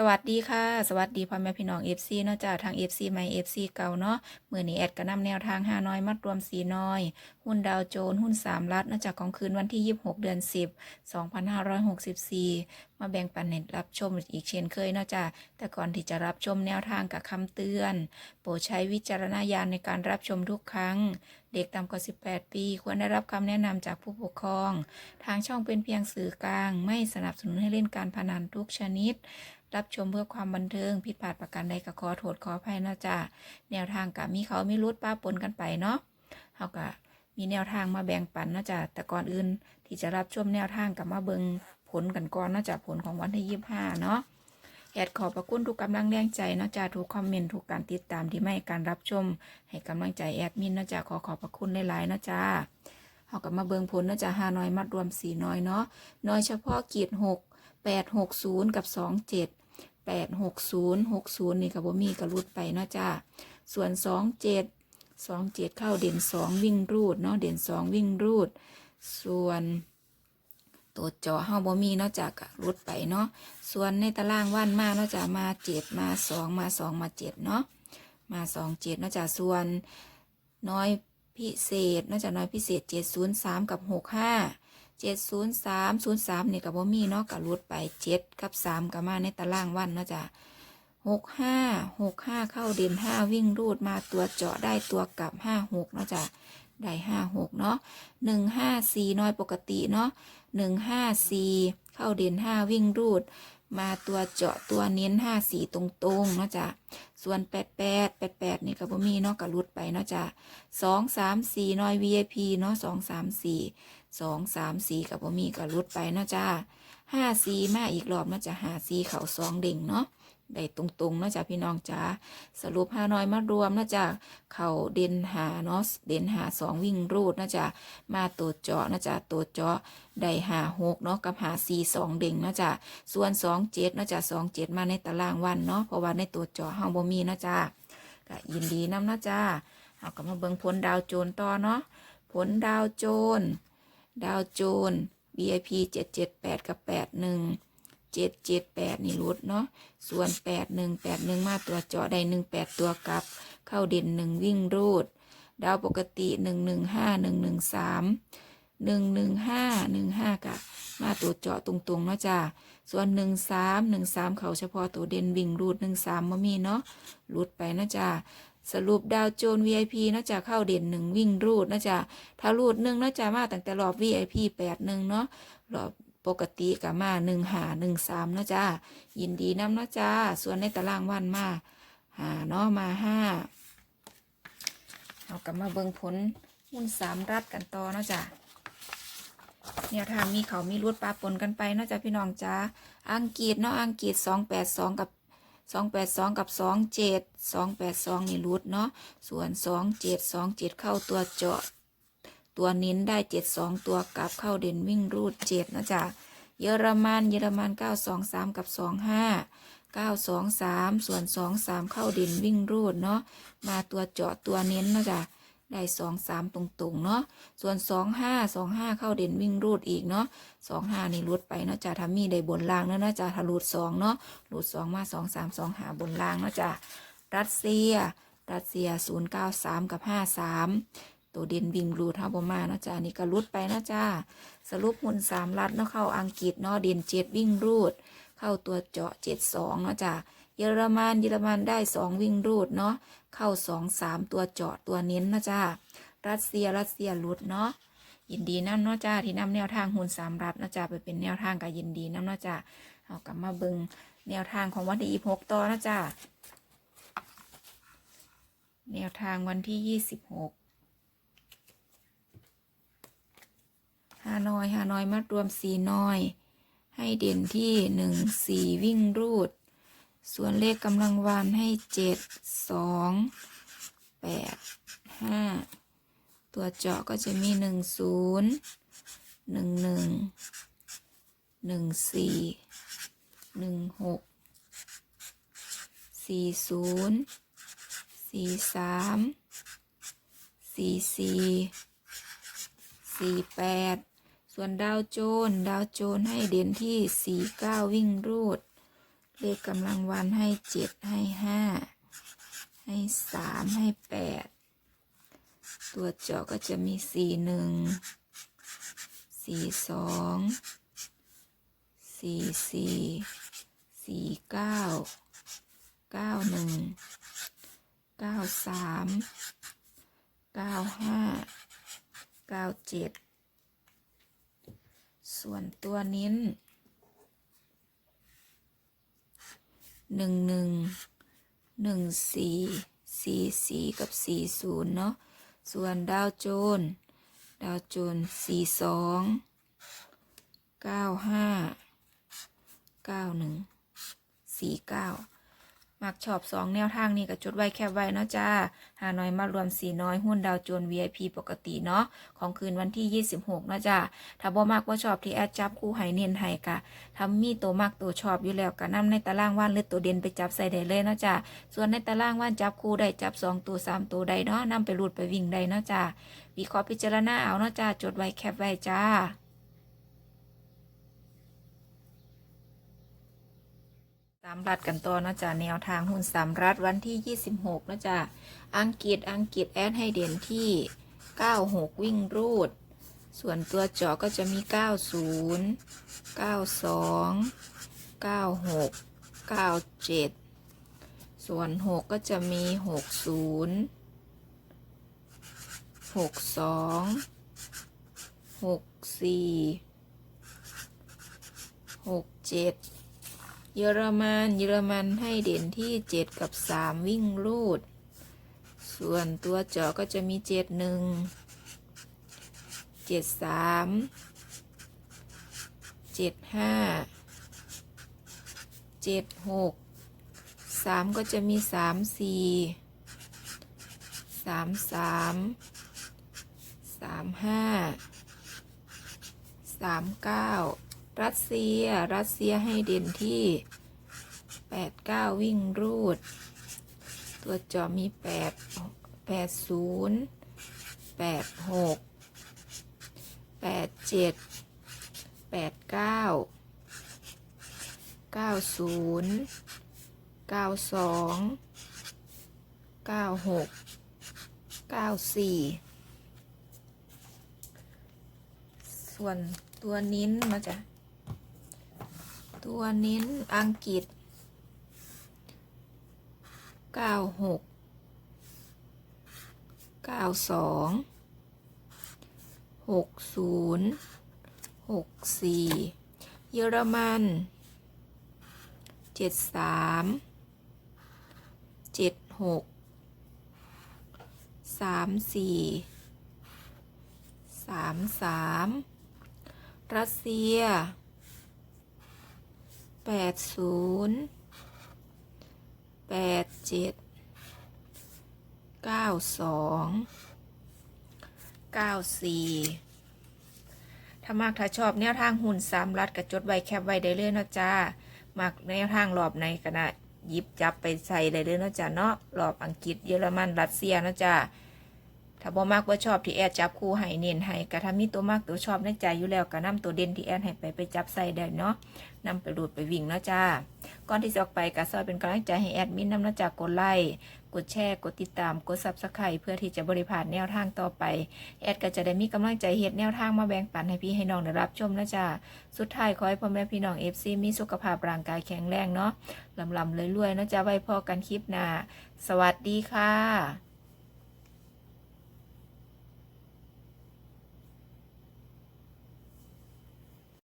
สวัสดีค่ะ สวัสดีพ่อแม่พี่น้อง FC เนาะจ้าทาง FC ใหม่ FC เก่าเนาะมื้อนี้แอดก็นำแนวทาง5น้อยมัดรวม4น้อย หุ้นดาวโจนหุ้น3รัฐเนาะจากของคืนวันที่ 26 เดือน 10 2564 มาแบ่งปันเน็ตรับชมอีกเช่นเคยเนาะจ้าแต่ก่อนที่จะรับชมแนวทางกับคำเตือน โปรดใช้วิจารณญาณในการรับชมทุกครั้ง เด็กต่ำกว่า 18 ปี ควรได้รับคำแนะนำจากผู้ปกครอง ทางช่องเป็นเพียงสื่อกลาง ไม่สนับสนุนให้เล่นการพนันทุกชนิด รับชมเพื่อความบันเทิงผิดพลาดประการใดก็ขอโทษขออภัยนะจ๊ะแนวทางกับมีเขามีรุดป้าปนกันไปเนาะเขาก็มีแนวทางมาแบ่งปันนะจ๊ะแต่ก่อนอื่นที่จะรับชมแนวทางกับมาเบิงผลกันก่อนนะจ๊ะผลของวันที่ยี่ห้าเนาะแอดขอบพระคุณทุกกำลังแรงใจนะจ๊ะทุกคอมเมนต์ทุกการติดตามที่ไม่การรับชม ให้กำลังใจแอดมินนะจ๊ะขอขอบพระคุณหลายๆนะจ๊ะเขาก็มาเบิงผลนะจ๊ะห้าน้อยมัดรวมสี่น้อยเนาะน้อยเฉพาะกีดหก แปดหกศูนย์กับสองเจ็ดแปดหกศูนย์หกศูนย์นี่กับบ่มีกระรุดไปเนาะจ้า ส่วนสองเจ็ดสองเจ็ดเข้าเด่นสองวิ่งรูดเนาะเด่นสองวิ่งรูด ส่วนตัวจาะเฮาบ่มีเนาะจ้ากะรุดไปเนาะ ส่วนในตารางวันมาเนาะจ้ามาเจ็ดมาสองมาสองมาเจ็ดเนาะ มาสองเจ็ดเนาะจ้าส่วนน้อยพิเศษเนาะจ้าน้อยพิเศษเจ็ดศูนย์สามกับหกห้า เจ็ดศูนย์สามศูนย์สามนี่กับบ่มีเนาะกับรุดไปเจ็ดกับสามกับมาในตารางวันเนาะจ้ะหกห้าหกห้าเข้าเด่นห้าวิ่งรูดมาตัวเจาะได้ตัวกลับห้าหกเนาะจ้ะได้ห้าหกเนาะหนึ่งห้าสี่น้อยปกติเนาะหนึ่งห้าสี่เข้าเด่นห้าวิ่งรูด มาตัวเจาะตัวเน้นห้าสี่ตรงๆเนาะจ้ะส่วนแปดแปดแปดแปดนี่กับบ่มีเนาะกับรุดไปเนาะจ้ะสองสามสี่น้อย VIP เนาะสองสามสี่ สองสามสี่กับบ่มีก็รุดไปเนาะจ้าห้าสี่มาอีกรอบเนาะจ้าห้าสี่เข่าสองเด่งเนาะได้ตรงๆเนาะจ้าพี่น้องจ้าสรุปห้าน้อยมารวมเนาะจ้าเข่าเด่นหาเนาะเด่นหาสองวิ่งรูดเนาะจ้ามาตัวเจาะเนาะจ้าตัวเจาะได้หาหกเนาะกับหาสี่สองเด่งเนาะจ้าส่วนสองเจ็ดเนาะจ้าสองเจ็ดมาในตารางวันเนาะเพราะว่าในตัวเจาะห้าบ่มีเนาะจ้าก็ยินดีนำเนาะจ้าเอาก็มาเบิ่งผลดาวโจนต่อเนาะผลดาวโจน ดาวโจน VIP 778 กับ 81 778 นี่รุดเนาะ ส่วน 81 81 มาตัวเจาะได้ 18 ตัวกลับ เข้าเด่น 1 วิ่งรูด ดาวปกติ 115 113 115 15 กับ มาตัวเจาะตรงๆเนาะจ้าส่วน 13 13 เขาเฉพาะตัวเด่นวิ่งรูด 13มามีเนาะรุดไปนะจ้า สรุปดาวโจน VIP น่าจะเข้าเด่นหนึ่งวิ่งรูดน่าจะถ้ารูดหนึ่งน่าจะมาตั้งแต่รอบ VIP แปดหนึ่งเนาะรอบปกติกับมาหนึ่งหาหนึ่งสามนะจ้ายินดีนำนะจ้าส่วนในตารางวันมาหาเนาะมาห้าเอากลับมาเบิ่งผลหุ้นสามรัฐกันต่อเนาะจ้าเนี่ยทางมีเขามีรูดปลาปนกันไปเนาะจ้าพี่น้องจ้าอังกฤษเนาะอังกฤษสองแปดสองกับ สองแปดสองกับสองเจ็ดสองแปดสองนี่รูดเนาะส่วนสองเจ็ดสองเจ็ดเข้าตัวเจาะ ตัวนิ้นได้เจ็ดสองตัวกลับเข้าเด่นวิ่งรูดเจ็ดนะจ๊ะเยอรมันเยอรมันเก้าสองสามกับสองห้าเก้าสองสามส่วนสองสามเข้าเด่นวิ่งรูดเนาะมาตัวเจาะตัวเน้นนะจ๊ะ ได้สองสามตรงๆ เนาะ ส่วนสองห้าสองห้าเข้าเด่นวิ่งรูดอีกเนาะสองห้านี่รุดไปเนาะจ๊ะถ้ามีได้บนล่างเนาะนะจ๊ะถ้ารูดสองเนาะหลุดสองมาสองสามสองหาบนล่างเนาะจ้ะรัสเซีย รัสเซียศูนย์เก้าสามกับห้าสามตัวเด่นวิ่งรูดฮาบมาเนาะจ้ะนี่ก็รุดไปเนาะจ้าสรุปหุ่นสามรัดเนาะเข้าอังกฤษเนาะเด่นเจ็ดวิ่งรูด เข้าตัวเจาะเจ็ดสองเนาะจ้ะเยอรมันเยอรมันได้สองวิ่งรูดเนาะเข้าสองสามตัวเจาะตัวเน้นนะจ้ารัสเซียรัสเซียรุดเนาะยินดีน้ำเนาะจ้าที่นำแนวทางหุ่นสามรัดเนาะจ้าไปเป็นแนวทางกับยินดีน้ำเนาะจ้าเอากลับมาเบิงแนวทางของวันที่ยี่หกต่อนะจ๊ะแนวทางวันที่ยี่สิบหกฮานอยฮานอยมารวมสี่น้อย ให้เด่นที่หนึ่งสี่วิ่งรูด ส่วนเลขกำลังวันให้เจ็ดสองแปดห้าตัวเจาะก็จะมีหนึ่งศูนย์หนึ่งหนึ่งหนึ่งสี่หนึ่งหกสี่ศูนย์สี่สามสี่สี่สี่แปด ส่วนดาวโจน ดาวโจนให้เด่นที่สี่เก้าวิ่งรูด เลขกำลังวันให้เจ็ดให้ห้าให้สามให้แปดตัวเจาะก็จะมีสี่หนึ่งสี่สองสี่สี่สี่เก้าเก้าหนึ่งเก้าสามเก้าห้าเก้าเจ็ด ส่วนตัวเน้นหนึ่งหนึ่งหนึ่งสี่สี่สี่กับสี่ศูนย์เนาะส่วนดาวโจน ดาวโจนสี่สองเก้าห้าเก้าหนึ่งสี่เก้า มักชอบสองแนวทางนี้ก็จดไว้แคบไว้เนาะจ้าหาน้อยมารวมสีน้อยหุ้นดาวโจน VIP ปกติเนาะของคืนวันที่ 26เนาะจ้าถ้าบ่มากว่าชอบที่แอดจับคู่ไห้เน้นไห้กะทำมีตัวมากตัวชอบอยู่แล้วกะนำในตารางว่านหรือตัวเด่นไปจับใส่ได้เลยเนาะจ้าส่วนในตารางว่านจับคู่ได้จับสองตัวสามตัวได้เนาะนำไปรูดไปวิ่งได้เนาะจ้าวิเคราะห์พิจารณาเอาเนาะจ้าจดไว้แคบไว้จ้าามรัฐกันต่อนะจ๊ะแนวทางหุ้นสามรัฐวันที่ 26นะจ๊ะอังกฤษอังกฤษแอดให้เด่นที่ 96 วิ่งรูด ส่วนตัวเจาะก็จะมี 90 92 96 97 ส่วน 6 ก็จะมี 60 62 64 67 เยอรมันเยอรมันให้เด่นที่ 7 กับ 3 วิ่งรูด ส่วนตัวเจาะก็จะมี 7 1 7 3 7 5 7 6 3 ก็จะมี 3 4 3 3 3 5 3 9 รัสเซีย รัสเซียให้เด่นที่แปดเก้าวิ่งรูด ตัวจอมีแปดแปดศูนย์แปดหกแปดเจ็ดแปดเก้าเก้าศูนย์เก้าสองเก้าหกเก้าสี่ส่วนตัวนิ้นมาจาก ตัวนิ้นอังกฤษเก้าหกเก้าสองหกศูนย์หกสี่เยอรมันเจ็ดสามเจ็ดหกสามสี่สามสามรัสเซีย แปดศูนย์แปดเจ็ดเก้าสองเก้าสี่ถ้ามากถ้าชอบแนวทางหุ่นสามรัดกระจดไว้แคบไว้ได้เลยเนาะจ้ามากแนวทางรอบในกระยิบจับไปใส่ได้เลยเนาะจ้าเนาะรอบอังกฤษเยอรมันรัสเซียเนาะจ้า ถ้าบ่มากว่าชอบที่แอดจับคู่ให้เน้นให้กระทำมีตัวมากตัวชอบในใจอยู่แล้วก็นำตัวเด่นที่แอดให้ไปไปจับใส่ได้เนาะนำไปรูดไปวิ่งเนาะจ้า ก่อนที่จะออกไปก็ซอยเป็นกำลังใจให้แอดมินนำเนาะจากดไลค์กดแชร์กดติดตามกดซับสไครต์เพื่อที่จะบริพาดแนวทางต่อไป แอดก็จะได้มีกำลังใจเฮ็ดแนวทางมาแบ่งปันให้พี่ให้น้องได้รับชมนะจ๊ะสุดท้ายขอให้พ่อแม่พี่น้องเอฟซีมีสุขภาพร่างกายแข็งแรงเนาะลำลำเลยรวยๆนะจ๊ะไว้พอกันคลิปหน้าสวัสดีค่ะ